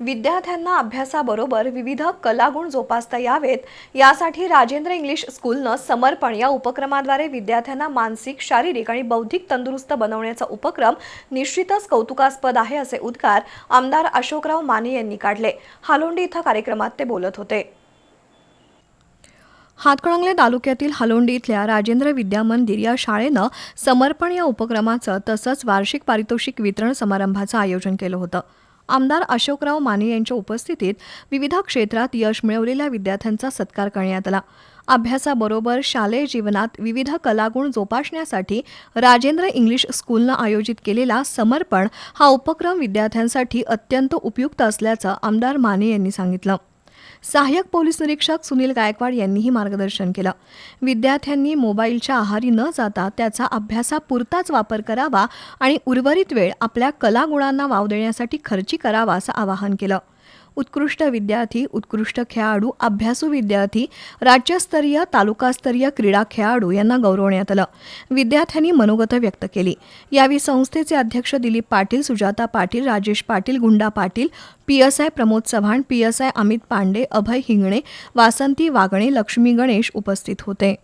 विद्यार्थ्यांना अभ्यासाबरोबर विविध कलागुण जोपासता यावेत. यासाठी राजेंद्र इंग्लिश स्कूलनं समर्पण या उपक्रमाद्वारे विद्यार्थ्यांना मानसिक शारीरिक आणि बौद्धिक तंदुरुस्त बनवण्याचा उपक्रम निश्चितच कौतुकास्पद आहे असे उद्गार आमदार अशोकराव माने यांनी काढले. हालोंडी इथं कार्यक्रमात ते बोलत होते. हातकणंगले तालुक्यातील हलोंडी इथल्या राजेंद्र विद्या मंदिर या शाळेनं समर्पण या उपक्रमाचं तसंच वार्षिक पारितोषिक वितरण समारंभाचं आयोजन केलं होतं. आमदार अशोकराव माने यांच्या उपस्थितीत विविध क्षेत्रात यश मिळवलेल्या विद्यार्थ्यांचा सत्कार करण्यात आला. अभ्यासाबरोबर शालेय जीवनात विविध कलागुण जोपासण्यासाठी राजेंद्र इंग्लिश स्कूलनं आयोजित केलेला समर्पण हा उपक्रम विद्यार्थ्यांसाठी अत्यंत उपयुक्त असल्याचं आमदार माने यांनी सांगितलं. सहाय्यक पोलीस निरीक्षक सुनील गायकवाड यांनीही मार्गदर्शन केलं. विद्यार्थ्यांनी मोबाईलच्या आहारी न जाता त्याचा अभ्यासापुरताच वापर करावा आणि उर्वरित वेळ आपल्या कलागुणांना वाव देण्यासाठी खर्ची करावा असं आवाहन केलं. उत्कृष्ट विद्यार्थी उत्कृष्ट खेळाडू अभ्यासू विद्यार्थी राज्यस्तरीय तालुकास्तरीय क्रीडा खेळाडू यांना गौरवण्यात आलं. विद्यार्थ्यांनी मनोगत व्यक्त केली. यावेळी संस्थेचे अध्यक्ष Dilip Patil Sujata Patil Rajesh Patil Gunda Patil P S I Pramod Chavan P S I Amit Pandey Abhay Hingane Vasanti Vagane Lakshmi Ganesh उपस्थित होते.